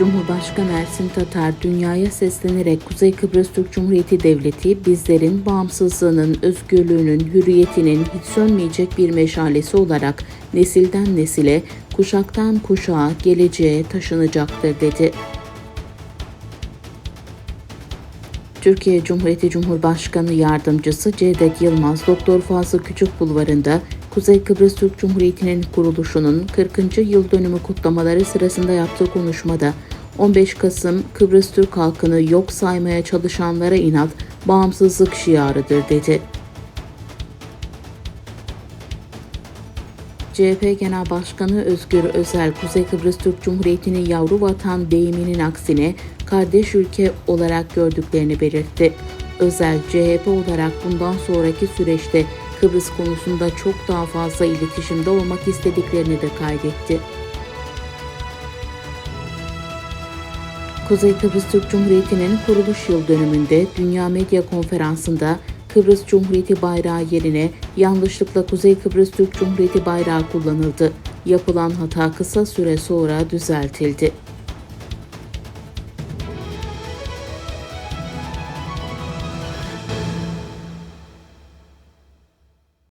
Başkan Ersin Tatar dünyaya seslenerek Kuzey Kıbrıs Türk Cumhuriyeti Devleti bizlerin bağımsızlığının, özgürlüğünün, hürriyetinin hiç sönmeyecek bir meşalesi olarak nesilden nesile, kuşaktan kuşağa, geleceğe taşınacaktır dedi. Türkiye Cumhuriyeti Cumhurbaşkanı Yardımcısı Cevdet Yılmaz, Doktor Fazıl Küçük Bulvarı'nda Kuzey Kıbrıs Türk Cumhuriyeti'nin kuruluşunun 40. yıl dönümü kutlamaları sırasında yaptığı konuşmada 15 Kasım Kıbrıs Türk halkını yok saymaya çalışanlara inat, bağımsızlık şiarıdır dedi. CHP Genel Başkanı Özgür Özel, Kuzey Kıbrıs Türk Cumhuriyeti'ni yavru vatan deyiminin aksine kardeş ülke olarak gördüklerini belirtti. Özel, CHP olarak bundan sonraki süreçte Kıbrıs konusunda çok daha fazla iletişimde olmak istediklerini de kaydetti. Kuzey Kıbrıs Türk Cumhuriyeti'nin kuruluş yıl dönümünde Dünya Medya Konferansı'nda Kıbrıs Cumhuriyeti bayrağı yerine yanlışlıkla Kuzey Kıbrıs Türk Cumhuriyeti bayrağı kullanıldı. Yapılan hata kısa süre sonra düzeltildi.